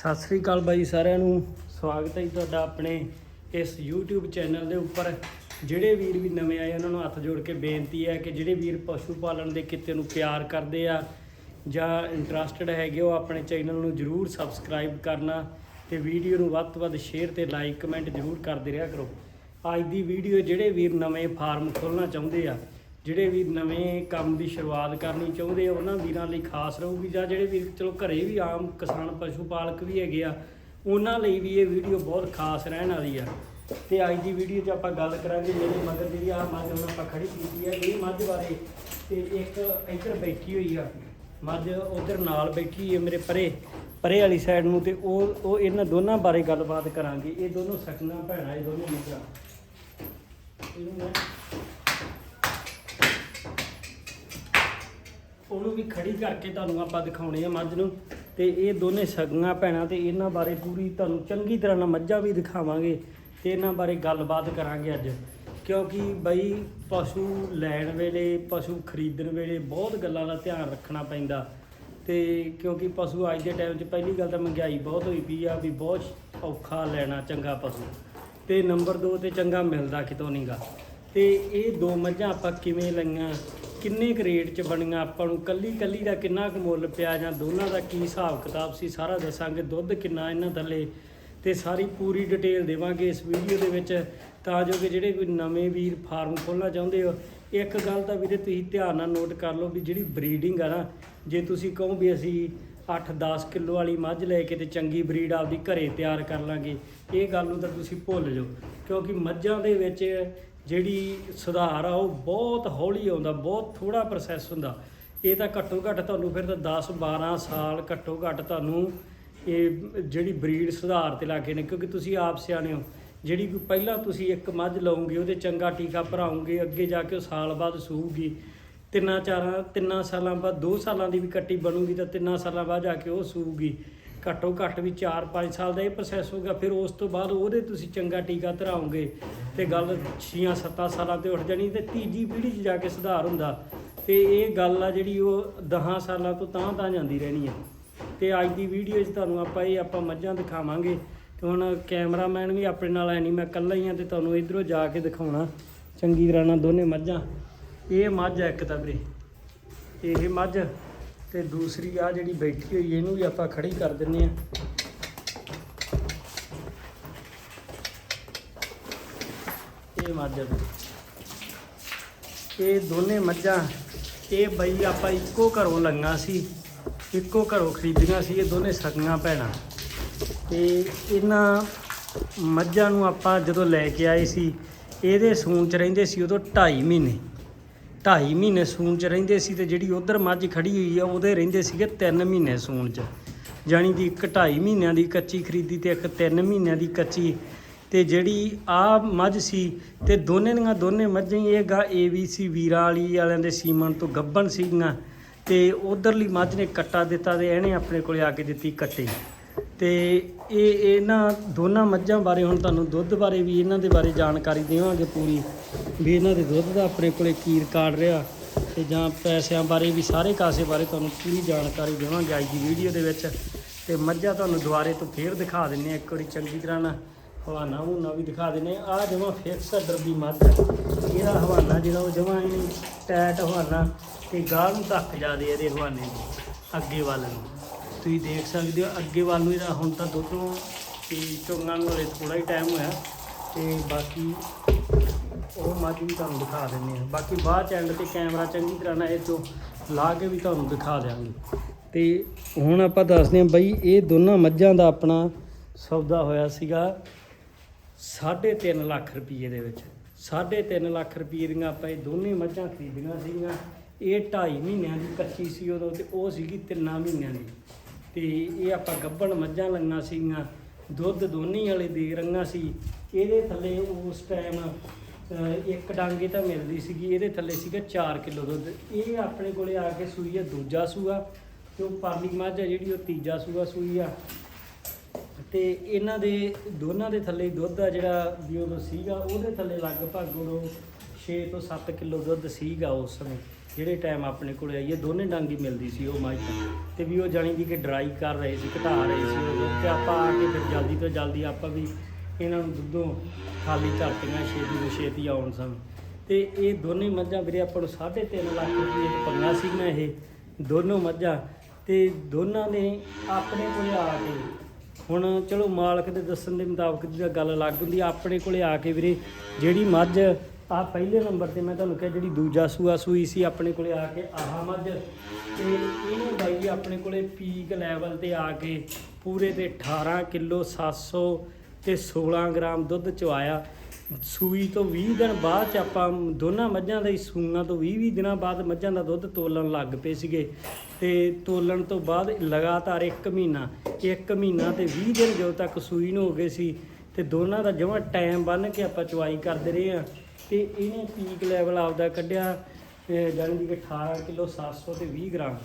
ਸਤਿ ਸ੍ਰੀ ਅਕਾਲ ਬਾਈ ਸਾਰਿਆਂ ਨੂੰ। ਸਵਾਗਤ ਹੈ ਜੀ ਤੁਹਾਡਾ ਆਪਣੇ ਇਸ YouTube ਚੈਨਲ ਦੇ ਉੱਪਰ। ਜਿਹੜੇ ਵੀਰ ਵੀ ਨਵੇਂ ਆਏ ਉਹਨਾਂ ਨੂੰ ਹੱਥ ਜੋੜ ਕੇ ਬੇਨਤੀ ਹੈ ਕਿ ਜਿਹੜੇ ਵੀਰ ਪਸ਼ੂ ਪਾਲਣ ਦੇ ਕਿੱਤੇ ਨੂੰ ਪਿਆਰ ਕਰਦੇ ਆ ਜਾਂ ਇੰਟਰਸਟਿਡ ਹੈਗੇ, ਉਹ ਆਪਣੇ ਚੈਨਲ ਨੂੰ ਜਰੂਰ ਸਬਸਕ੍ਰਾਈਬ ਕਰਨਾ ਤੇ ਵੀਡੀਓ ਨੂੰ ਵੱਧ ਤੋਂ ਵੱਧ ਸ਼ੇਅਰ ਤੇ ਲਾਈਕ ਕਮੈਂਟ ਜਰੂਰ ਕਰਦੇ ਰਿਹਾ ਕਰੋ। ਅੱਜ ਦੀ ਵੀਡੀਓ ਜਿਹੜੇ ਵੀਰ ਨਵੇਂ ਫਾਰਮ ਖੋਲ੍ਹਣਾ ਚਾਹੁੰਦੇ ਆ ਜਿਹੜੇ ਵੀ ਨਵੇਂ ਕੰਮ ਦੀ ਸ਼ੁਰੂਆਤ ਕਰਨੀ ਚਾਹੁੰਦੇ ਆ, ਉਹਨਾਂ ਵੀਰਾਂ ਲਈ ਖਾਸ ਰਹੂਗੀ ਜਾਂ ਜਿਹੜੇ ਵੀਰ ਚਲੋ ਘਰੇ ਵੀ ਆਮ ਕਿਸਾਨ ਪਸ਼ੂ ਪਾਲਕ ਵੀ ਹੈਗੇ ਆ, ਉਹਨਾਂ ਲਈ ਵੀ ਇਹ ਵੀਡੀਓ ਬਹੁਤ ਖਾਸ ਰਹਿਣ ਵਾਲੀ ਆ। ਤੇ ਅੱਜ ਦੀ ਵੀਡੀਓ 'ਚ ਆਪਾਂ ਗੱਲ ਕਰਾਂਗੇ ਜਿਹੜੀ ਮਗਰ ਜਿਹੜੀ ਆ ਮੱਝ ਹੁਣ ਆਪਾਂ ਖੜੀ ਕੀਤੀ ਹੈ ਇਹ ਮੱਝ ਬਾਰੇ। ਤੇ ਇੱਕ ਇੱਧਰ ਬੈਠੀ ਹੋਈ ਆ, ਮੱਝ ਉਧਰ ਨਾਲ ਬੈਠੀ ਹੈ ਮੇਰੇ ਪਰੇ ਪਰੇ ਵਾਲੀ ਸਾਈਡ ਨੂੰ ਤੇ ਉਹ ਉਹ ਇਹਨਾਂ ਦੋਨਾਂ ਬਾਰੇ ਗੱਲਬਾਤ ਕਰਾਂਗੇ। ਇਹ ਦੋਨੋਂ ਸਕਣਾ ਭੈਣਾਂ, ਇਹ ਦੋਨੋਂ ਮੱਝਾਂ ਇਹਨੂੰ ਮੈਂ ਉਹਨੂੰ ਵੀ ਖੜੀ ਕਰਕੇ ਤੁਹਾਨੂੰ ਆਪਾਂ ਦਿਖਾਉਣੇ ਆ ਮੱਝ ਨੂੰ। ਤੇ ਇਹ ਦੋਨੇ ਸਗੀਆਂ ਭੈਣਾਂ ਤੇ ਇਹਨਾਂ ਬਾਰੇ ਪੂਰੀ ਤੁਹਾਨੂੰ ਚੰਗੀ ਤਰ੍ਹਾਂ ਨਾਲ ਮੱਝਾਂ ਵੀ ਦਿਖਾਵਾਂਗੇ ਤੇ ਇਹਨਾਂ ਬਾਰੇ ਗੱਲਬਾਤ ਕਰਾਂਗੇ ਅੱਜ। ਕਿਉਂਕਿ ਬਈ ਪਸ਼ੂ ਲੈਣ ਵੇਲੇ, ਪਸ਼ੂ ਖਰੀਦਣ ਵੇਲੇ ਬਹੁਤ ਗੱਲਾਂ ਦਾ ਧਿਆਨ ਰੱਖਣਾ ਪੈਂਦਾ। ਤੇ ਕਿਉਂਕਿ ਪਸ਼ੂ ਅੱਜ ਦੇ ਟਾਈਮ 'ਚ ਪਹਿਲੀ ਗੱਲ ਤਾਂ ਮਹਿੰਗਾਈ ਬਹੁਤ ਹੋਈ ਪਈ ਆ ਵੀ ਬਹੁਤ ਔਖਾ ਲੈਣਾ ਚੰਗਾ ਪਸ਼ੂ। ਤੇ ਨੰਬਰ 2 ਤੇ ਚੰਗਾ ਮਿਲਦਾ ਕਿਤੋਂ ਨਹੀਂਗਾ ਤੇ ਇਹ ਦੋ ਮੱਝਾਂ ਆਪਾਂ ਕਿਵੇਂ ਲਈਆਂ? ਕਿੰਨੇ ਕੁ ਰੇਟ 'ਚ ਬਣੀਆਂ? ਆਪਾਂ ਨੂੰ ਕੱਲੀ ਕੱਲੀ ਦਾ ਕਿੰਨਾ ਕੁ ਮੁੱਲ ਪਿਆ ਜਾਂ ਦੋਨਾਂ ਦਾ ਕੀ ਹਿਸਾਬ ਕਿਤਾਬ ਸੀ? ਸਾਰਾ ਦੱਸਾਂਗੇ। ਦੁੱਧ ਕਿੰਨਾ ਇਹਨਾਂ ਥੱਲੇ? ਤੇ ਸਾਰੀ ਪੂਰੀ ਡਿਟੇਲ ਦੇਵਾਂਗੇ ਇਸ ਵੀਡੀਓ ਦੇ ਵਿੱਚ, ਤਾਂ ਜੋ ਕਿ ਜਿਹੜੇ ਕੋਈ ਨਵੇਂ ਵੀਰ ਫਾਰਮ ਖੋਲ੍ਹਣਾ ਚਾਹੁੰਦੇ ਹੋ, ਇੱਕ ਗੱਲ ਤਾਂ ਵੀਰੇ ਤੁਸੀਂ ਧਿਆਨ ਨਾਲ ਨੋਟ ਕਰ ਲਓ ਵੀ ਜਿਹੜੀ ਬਰੀਡਿੰਗ ਆ ਨਾ, ਜੇ ਤੁਸੀਂ ਕਹੋ ਵੀ ਅਸੀਂ 8-10 ਕਿਲੋ ਵਾਲੀ ਮੱਝ ਲੈ ਕੇ ਤੇ ਚੰਗੀ ਬਰੀਡ ਆਪਦੀ ਘਰੇ ਤਿਆਰ ਕਰ ਲਾਂਗੇ, ਇਹ ਗੱਲ ਨੂੰ ਤਾਂ ਤੁਸੀਂ ਭੁੱਲ ਜਾਓ। ਕਿਉਂਕਿ ਮੱਝਾਂ ਦੇ ਵਿੱਚ ਜਿਹੜੀ ਸੁਧਾਰ ਆ, ਉਹ ਬਹੁਤ ਹੌਲੀ ਆਉਂਦਾ, ਬਹੁਤ ਥੋੜਾ ਪ੍ਰੋਸੈਸ ਹੁੰਦਾ। ਇਹ ਤਾਂ ਘੱਟੋ ਘੱਟ ਤੁਹਾਨੂੰ ਫਿਰ ਤਾਂ 10 12 ਸਾਲ ਘੱਟੋ ਘੱਟ ਤੁਹਾਨੂੰ ਇਹ ਜਿਹੜੀ ਬਰੀਡ ਸੁਧਾਰ ਤੇ ਲੱਗੇ ਨੇ, ਕਿਉਂਕਿ ਤੁਸੀਂ ਆਪ ਸਿਆਣੇ ਹੋ। ਜਿਹੜੀ ਕੋਈ ਪਹਿਲਾਂ ਤੁਸੀਂ ਇੱਕ ਮੱਝ ਲਓਗੇ, ਉਹਦੇ ਚੰਗਾ ਟੀਕਾ ਭਰਾਉਂਗੇ ਅੱਗੇ ਜਾ ਕੇ ਉਹ ਸਾਲ ਬਾਅਦ ਸੂਗੀ ਤਿੰਨਾਂ ਚਾਰਾਂ, ਤਿੰਨਾਂ ਸਾਲਾਂ ਬਾਅਦ 2 ਸਾਲਾਂ ਦੀ ਵੀ ਕੱਟੀ ਬਣੂਗੀ, ਤਾਂ ਤਿੰਨਾਂ ਸਾਲਾਂ ਬਾਅਦ ਜਾ ਕੇ ਉਹ ਸੂਗੀ ਘੱਟੋ ਘੱਟ ਵੀ 4-5 ਸਾਲ ਦਾ ਇਹ ਪ੍ਰੋਸੈਸ ਹੋਊਗਾ ਫਿਰ ਉਸ ਤੋਂ ਬਾਅਦ ਉਹਦੇ ਤੁਸੀਂ ਚੰਗਾ ਟੀਕਾ ਧਰਾਉਂਗੇ ਤੇ ਗੱਲ 6-7 ਸਾਲਾਂ ਤੇ ਉੱਠ ਜਾਣੀ ਤੇ ਤੀਜੀ ਪੀੜ੍ਹੀ 'ਚ ਜਾ ਕੇ ਸੁਧਾਰ ਹੁੰਦਾ। ਤੇ ਇਹ ਗੱਲ ਆ ਜਿਹੜੀ ਉਹ 10 ਸਾਲਾਂ ਤੋਂ ਤਾਂ ਤਾਂ ਜਾਂਦੀ ਰਹਿਣੀ ਆ। ਤੇ ਅੱਜ ਦੀ ਵੀਡੀਓ 'ਚ ਤੁਹਾਨੂੰ ਆਪਾਂ ਇਹ ਆਪਾਂ ਮੱਝਾਂ ਦਿਖਾਵਾਂਗੇ ਤੇ ਹੁਣ ਕੈਮਰਾਮੈਨ ਵੀ ਆਪਣੇ ਨਾਲ ਹੈ ਨਹੀਂ, ਮੈਂ ਇਕੱਲਾ ਹੀ ਆ ਤੇ ਤੁਹਾਨੂੰ ਇਧਰੋਂ ਜਾ ਕੇ ਦਿਖਾਉਣਾ। ਚੰਗੀ ਤਰ੍ਹਾਂ ਨਾਲ ਦੋਨੇ ਮੱਝਾਂ। ਇਹ ਮੱਝ ਹੈ ਇੱਕ ਤਾਂ ਵੀਰੇ। ਇਹ ਮੱਝ ਤੇ ਦੂਸਰੀ ਆ ਜਿਹੜੀ ਬੈਠੀ ਹੋਈ, ਇਹਨੂੰ ਵੀ ਆਪਾਂ ਖੜੀ ਕਰ ਦਿੰਨੇ ਆ। ਇਹ ਮੱਝ ਇਹ ਦੋਨੇ ਮੱਝਾਂ, ਇਹ ਬਈ ਆਪਾਂ ਇੱਕੋ ਘਰੋਂ ਲੰਗਾ ਸੀ, ਇੱਕੋ ਘਰੋਂ ਖਰੀਦੀਆਂ ਸੀ, ਇਹ ਦੋਨੇ ਸਕੀਆਂ ਭੈਣਾਂ। ਤੇ ਇਹਨਾਂ ਮੱਝਾਂ ਨੂੰ ਆਪਾਂ ਜਦੋਂ ਲੈ ਕੇ ਆਏ ਸੀ, ਇਹਦੇ ਸੂਣ ਚ ਰਹਿੰਦੇ ਸੀ ਉਦੋਂ 2.5 ਮਹੀਨੇ। ਢਾਈ ਮਹੀਨੇ ਸੂਣ ਚ ਰਹਿੰਦੇ ਸੀ ਤੇ ਜਿਹੜੀ ਉਧਰ ਮੱਝ ਖੜੀ ਹੋਈ ਆ, ਉਹਦੇ ਰਹਿੰਦੇ ਸੀਗੇ 3 ਮਹੀਨੇ ਸੂਣ ਚ। ਜਾਣੀ ਕਿ ਇੱਕ ਢਾਈ ਮਹੀਨਿਆਂ ਦੀ ਕੱਚੀ ਖਰੀਦੀ ਤੇ ਇੱਕ 3 ਮਹੀਨਿਆਂ ਦੀ ਕੱਚੀ। ਤੇ ਜਿਹੜੀ ਆ ਮੱਝ ਸੀ ਤੇ ਦੋਨੇ ਦੀਆਂ ਦੋਨੇ ਮੱਝਾਂ ਹੀ, ਇਹ ਗਾ ਏਬੀਸੀ ਵੀਰਾਂ ਵਾਲੀ ਵਾਲਿਆਂ ਦੇ ਸੀਮਨ ਤੋਂ ਗੱਬਣ ਸੀਗੀਆਂ। ਤੇ ਉਧਰਲੀ ਮੱਝ ਨੇ ਕੱਟਾ ਦਿੱਤਾ ਤੇ ਇਹਨੇ ਆਪਣੇ ਕੋਲੇ ਆ ਕੇ ਦਿੱਤੀ ਕੱਟੀ। ਤੇ ਇਹ ਇਹਨਾਂ ਦੋਨਾਂ ਮੱਝਾਂ ਬਾਰੇ ਹੁਣ ਤੁਹਾਨੂੰ ਦੁੱਧ ਬਾਰੇ ਵੀ ਇਹਨਾਂ ਦੇ ਬਾਰੇ ਜਾਣਕਾਰੀ ਦੇਵਾਂਗੇ ਪੂਰੀ, ਵੀ ਇਹਨਾਂ ਦੇ ਦੁੱਧ ਦਾ ਆਪਣੇ ਕੋਲੇ ਕੀ ਰਿਕਾਰਡ ਰਿਹਾ ਤੇ ਜਾਂ ਪੈਸਿਆਂ ਬਾਰੇ ਵੀ ਸਾਰੇ ਕਾਸੇ ਬਾਰੇ ਤੁਹਾਨੂੰ ਪੂਰੀ ਜਾਣਕਾਰੀ ਦੇਵਾਂਗੇ ਅੱਜ ਦੀ ਵੀਡੀਓ ਦੇ ਵਿੱਚ। ਤੇ ਮੱਝਾਂ ਤੁਹਾਨੂੰ ਦੁਬਾਰੇ ਤੋਂ ਫੇਰ ਦਿਖਾ ਦਿੰਨੇ ਆ, ਇੱਕ ਵਾਰੀ ਚੰਗੀ ਤਰ੍ਹਾਂ ਨਾਲ ਹਵਾਨਾ ਹੁਣਾ ਵੀ ਦਿਖਾ ਦਿੰਨੇ ਆ। ਆਹ ਜਮਾ ਫਿਕਸ ਅੱਡਰ ਦੀ ਮੱਝ ਹੈ। ਇਹਦਾ ਹਵਾਨਾ ਜਿਹੜਾ ਉਹ ਜਮਾ ਟੈਟ ਹਵਾਨਾ ਤੇ ਗਾਹ ਨੂੰ ਧੱਕ ਜਾਦੇ ਇਹਦੇ ਹਵਾਨੇ ਨੂੰ, ਅੱਗੇ ਵੱਲ ਨੂੰ। ਤੁਸੀਂ ਦੇਖ ਸਕਦੇ ਹੋ, ਅੱਗੇ ਵੱਲ ਨੂੰ ਇਹਦਾ ਹੁਣ ਤਾਂ ਦੁੱਧੋਂ ਤੇ ਚੋਂਗਾਂ ਨੂੰ ਹਲੇ ਥੋੜਾ ਹੀ ਟਾਈਮ ਹੋਇਆ ਤੇ ਬਾਕੀ ਉਹ ਮੱਝ ਵੀ ਤੁਹਾਨੂੰ ਦਿਖਾ ਦਿੰਦੇ ਆ ਬਾਕੀ ਬਾਅਦ ਚ ਐਂਡ ਤੇ ਕੈਮਰਾ ਚੰਗੀ ਤਰ੍ਹਾਂ ਨਾਲ ਇਹ ਤੋਂ ਲਾ ਕੇ ਵੀ ਤੁਹਾਨੂੰ ਦਿਖਾ ਦਿਆਂਗੇ। ਤੇ ਹੁਣ ਆਪਾਂ ਦੱਸਦੇ ਹਾਂ ਬਈ ਇਹ ਦੋਨਾਂ ਮੱਝਾਂ ਦਾ ਆਪਣਾ ਸੌਦਾ ਹੋਇਆ ਸੀਗਾ 3.5 ਲੱਖ ਰੁਪਏ ਦੇ ਵਿੱਚ। 3.5 ਲੱਖ ਰੁਪਏ ਦੀਆਂ ਆਪਾਂ ਇਹ ਦੋਨੇ ਮੱਝਾਂ ਖਰੀਦੀਆਂ ਸੀਗੀਆਂ। ਇਹ 2.5 ਮਹੀਨਿਆਂ ਦੀ ਕੱਚੀ ਸੀ ਉਦੋਂ ਤੇ ਉਹ ਸੀਗੀ ਤਿੰਨਾਂ ਮਹੀਨਿਆਂ ਦੀ। ਤੇ ਇਹ ਆਪਾਂ ਗੱਬਣ ਮੱਝਾਂ ਲੰਗਾਂ ਸੀਗੀਆਂ, ਦੁੱਧ ਦੋਨੀ ਵਾਲੇ ਦੇ ਰੰਗਾਂ ਸੀ। ਇਹਦੇ ਥੱਲੇ ਉਸ ਟਾਈਮ ਇੱਕ ਡਾਂਗੇ ਤਾਂ ਮਿਲਦੀ ਸੀਗੀ, ਇਹਦੇ ਥੱਲੇ ਸੀਗਾ 4 ਕਿਲੋ ਦੁੱਧ। ਇਹ ਆਪਣੇ ਕੋਲੇ ਆ ਕੇ ਸੂਈ ਆ, ਦੂਜਾ ਸੂਆ ਤੇ ਉਹ ਪਰਲੀ ਮੱਝ ਆ ਜਿਹੜੀ, ਉਹ ਤੀਜਾ ਸੂਆ ਸੂਈ ਆ। ਤੇ ਇਹਨਾਂ ਦੇ, ਦੋਨਾਂ ਦੇ ਥੱਲੇ ਦੁੱਧ ਆ ਜਿਹੜਾ ਵੀ ਉਦੋਂ ਸੀਗਾ, ਉਹਦੇ ਥੱਲੇ ਲਗਭਗ ਉਦੋਂ 6 ਤੋਂ 7 ਕਿਲੋ ਦੁੱਧ ਸੀਗਾ ਉਸ ਸਮੇਂ। ਜਿਹੜੇ ਟਾਈਮ ਆਪਣੇ ਕੋਲ ਆਈਏ ਦੋਨੇ ਡੰਗ ਹੀ ਮਿਲਦੀ ਸੀ ਉਹ ਮੱਝ ਤਾਂ। ਤੇ ਵੀ ਉਹ ਜਾਣੀ ਦੀ ਕਿ ਡਰਾਈ ਕਰ ਰਹੇ ਸੀ, ਘਟਾ ਰਹੇ ਸੀ ਉਹ ਦੁੱਧ ਤੇ ਆਪਾਂ ਆ ਕੇ ਫਿਰ ਜਲਦੀ ਤੋਂ ਜਲਦੀ ਆਪਾਂ ਵੀ ਇਹਨਾਂ ਨੂੰ ਦੁੱਧੋਂ ਖਾਲੀ ਧਰਤੀਆਂ ਛੇਤੀ ਤੋਂ ਛੇਤੀ ਆਉਣ ਸਨ ਤੇ ਇਹ ਦੋਨੇ ਮੱਝਾਂ ਵੀਰੇ ਆਪਾਂ ਨੂੰ 3.5 ਲੱਖ ਰੁਪਏ ਚ ਸੀ ਮੈਂ ਇਹ ਦੋਨੋਂ ਮੱਝਾਂ ਤੇ ਦੋਨਾਂ ਨੇ ਆਪਣੇ ਕੋਲ ਆ ਕੇ, ਹੁਣ ਚਲੋ ਮਾਲਕ ਦੇ ਦੱਸਣ ਦੇ ਮੁਤਾਬਕ ਦੀ ਤਾਂ ਗੱਲ ਅਲੱਗ ਹੁੰਦੀ ਆਪਣੇ ਕੋਲੇ ਆ ਕੇ ਵੀਰੇ ਜਿਹੜੀ ਮੱਝ ਆ ਪਹਿਲੇ ਨੰਬਰ ਤੇ ਮੈਂ ਤੁਹਾਨੂੰ ਕਿਹਾ ਜਿਹੜੀ ਦੂਜਾ ਸੂਆ ਸੂਈ ਸੀ ਆਪਣੇ ਕੋਲੇ ਆ ਕੇ ਆਹਾ ਮੱਝ। ਤੇ ਇਹਨੇ ਬਾਈ ਜੀ ਆਪਣੇ ਕੋਲੇ ਪੀਕ ਲੈਵਲ ਤੇ ਆ ਕੇ ਪੂਰੇ ਤੇ 18 ਕਿਲੋ 700 ਤੇ 16 ਗ੍ਰਾਮ ਦੁੱਧ ਚਵਾਇਆ। ਸੂਈ ਤੋਂ 20 ਦਿਨ ਬਾਅਦ ਚ ਆਪਾਂ ਦੋਨਾਂ ਮੱਝਾਂ ਦੇ ਸੂਈਆਂ ਤੋਂ 20 20 ਦਿਨਾਂ ਬਾਅਦ ਮੱਝਾਂ ਦਾ ਦੁੱਧ ਤੋਲਣ ਲੱਗ ਪਏ ਸੀਗੇ। ਤੇ ਤੋਲਣ ਤੋਂ ਬਾਅਦ ਲਗਾਤਾਰ 1 ਮਹੀਨਾ 1 ਮਹੀਨਾ ਤੇ 20 ਦਿਨ ਜਦੋਂ ਤੱਕ ਸੂਈ ਨੂੰ ਹੋ ਗਏ ਸੀ, ਤੇ ਦੋਨਾਂ ਦਾ ਜਮਾਂ ਟਾਈਮ ਬੰਨ ਕੇ ਆਪਾਂ ਚਵਾਈ ਕਰਦੇ ਰਹੇ ਆ ਤੇ ਇਹਨੇ ਪੀਕ ਲੈਵਲ ਆਪਦਾ ਕੱਢਿਆ ਅਹ ਜਾਣੀ ਕਿ 18 ਕਿਲੋ 700 ਤੇ 20 ਗ੍ਰਾਮ।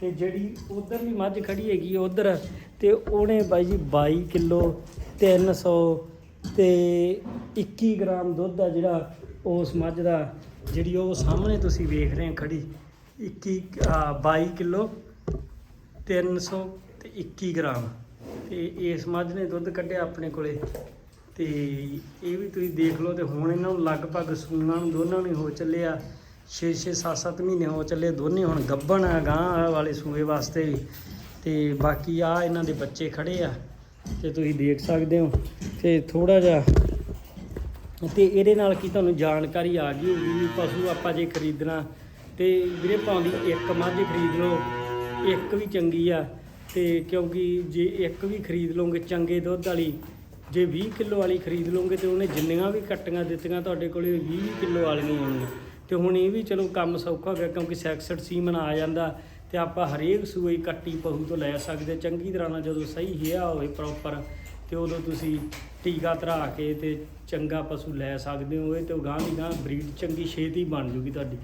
ਤੇ ਜਿਹੜੀ ਉਧਰਲੀ ਮੱਝ ਖੜੀ ਹੈਗੀ ਉਧਰ ਤੇ ਉਹਨੇ ਬਾਈ ਜੀ 22 ਕਿਲੋ 300 ਤੇ 21 ਗ੍ਰਾਮ ਦੁੱਧ ਆ ਜਿਹੜਾ ਉਸ ਮੱਝ ਦਾ ਜਿਹੜੀ ਉਹ ਸਾਹਮਣੇ ਤੁਸੀਂ ਵੇਖ ਰਹੇ ਹੋ ਖੜੀ 21 ਆ, 22 ਕਿਲੋ 300 ਤੇ 21 ਗ੍ਰਾਮ। ਤੇ ਇਸ ਮੱਝ ਨੇ ਦੁੱਧ ਕੱਢਿਆ ਆਪਣੇ ਕੋਲੇ। ਤੇ ਇਹ ਵੀ ਤੁਸੀਂ ਦੇਖ ਲਓ ਤੇ ਹੁਣ ਇਹਨਾਂ ਨੂੰ ਲਗਭਗ ਸੂਣਾ ਨੂੰ ਦੋਨਾਂ ਨੂੰ ਹੀ ਹੋ ਚੱਲਿਆ। 6 6 7 7 ਮਹੀਨੇ ਹੋ ਚੱਲੇ, ਦੋਨੇ ਹੁਣ ਗੱਭਣ ਆ ਗਾਂ ਵਾਲੇ ਸੂਏ ਵਾਸਤੇ ਵੀ। ਤੇ ਬਾਕੀ ਆ ਇਹਨਾਂ ਦੇ ਬੱਚੇ ਖੜੇ ਆ, ਤੇ ਤੁਸੀਂ ਦੇਖ ਸਕਦੇ ਹੋ। ਤੇ ਥੋੜਾ ਜਿਹਾ ਤੇ ਇਹਦੇ ਨਾਲ ਕੀ ਤੁਹਾਨੂੰ ਜਾਣਕਾਰੀ ਆ ਗਈ ਹੋਊਗੀ ਵੀ ਪਸ਼ੂ ਆਪਾਂ ਜੇ ਖਰੀਦਣਾ, ਤੇ ਵੀਰੇ ਭਾਵੇਂ ਇੱਕ ਮੱਝ ਖਰੀਦ ਲਓ, ਇੱਕ ਵੀ ਚੰਗੀ ਆ। ਤੇ ਕਿਉਂਕਿ ਜੇ ਇੱਕ ਵੀ ਖਰੀਦ ਲਓਗੇ ਚੰਗੇ ਦੁੱਧ ਵਾਲੀ ਜੇ 20 ਕਿਲੋ ਵਾਲੀ ਖਰੀਦ ਲਓਗੇ ਤੇ ਉਹਨੇ ਜਿੰਨੀਆਂ ਵੀ ਕੱਟੀਆਂ ਦਿੱਤੀਆਂ ਤੁਹਾਡੇ ਕੋਲੇ 20 ਕਿਲੋ ਵਾਲੀਆਂ ਆਉਣਗੀਆਂ ਤੇ ਹੁਣ ਇਹ ਵੀ ਚਲੋ ਕੰਮ ਸੌਖਾ ਹੋ ਗਿਆ ਕਿਉਂਕਿ ਸੈਕਸਡ ਸੀਮਨ ਆ ਜਾਂਦਾ ਤੇ ਆਪਾਂ ਹਰੇਕ ਸੂਈ ਕੱਟੀ ਪਹੂ ਤੋਂ ਲੈ ਸਕਦੇ, ਚੰਗੀ ਤਰ੍ਹਾਂ ਨਾਲ ਜਦੋਂ ਸਹੀ ਹਿਆ ਹੋਵੇ ਪ੍ਰੋਪਰ ਤੇ ਉਦੋਂ ਤੁਸੀਂ ਟੀਕਾ ਧਰਾ ਕੇ ਤੇ ਚੰਗਾ ਪਸ਼ੂ ਲੈ ਸਕਦੇ ਹੋ, ਇਹ ਤੇ ਗਾਂ ਦੀ ਗਾਂ ਬਰੀਡ ਚੰਗੀ ਛੇਤੀ ਬਣ ਜੂਗੀ ਤੁਹਾਡੀ।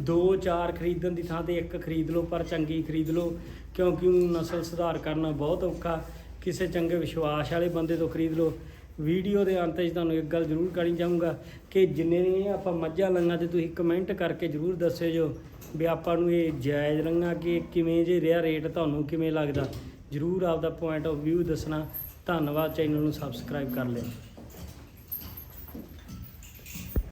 ਦੋ ਚਾਰ ਖਰੀਦਣ ਦੀ ਥਾਂ ਤੇ ਇੱਕ ਖਰੀਦ ਲਓ, ਪਰ ਚੰਗੀ ਖਰੀਦ ਲਓ, ਕਿਉਂਕਿ ਉਹ ਨਸਲ ਸੁਧਾਰ ਕਰਨਾ ਬਹੁਤ ਔਖਾ। ਕਿਸੇ ਚੰਗੇ ਵਿਸ਼ਵਾਸ ਵਾਲੇ ਬੰਦੇ ਤੋਂ ਖਰੀਦ ਲਓ। ਵੀਡੀਓ ਦੇ ਅੰਤ 'ਚ ਤੁਹਾਨੂੰ ਇੱਕ ਗੱਲ ਜ਼ਰੂਰ ਕਰਨੀ ਚਾਹੂੰਗਾ ਕਿ ਜਿੰਨੇ ਵੀ ਆਪਾਂ ਮੱਝਾਂ ਲੰਗਾ ਤੇ ਤੁਸੀਂ ਕਮੈਂਟ ਕਰਕੇ ਜ਼ਰੂਰ ਦੱਸਿਓ ਜੋ ਵੀ ਆਪਾਂ ਨੂੰ ਇਹ ਜਾਇਜ਼ ਲੰਗਾ ਕਿ ਕਿਵੇਂ ਜੇ ਰਿਹਾ ਰੇਟ ਤੁਹਾਨੂੰ ਕਿਵੇਂ ਲੱਗਦਾ। ਜ਼ਰੂਰ ਆਪਦਾ ਪੁਆਇੰਟ ਆਫ View ਦੱਸਣਾ। ਧੰਨਵਾਦ। ਚੈਨਲ ਨੂੰ ਸਬਸਕ੍ਰਾਈਬ ਕਰ ਲਿਓ।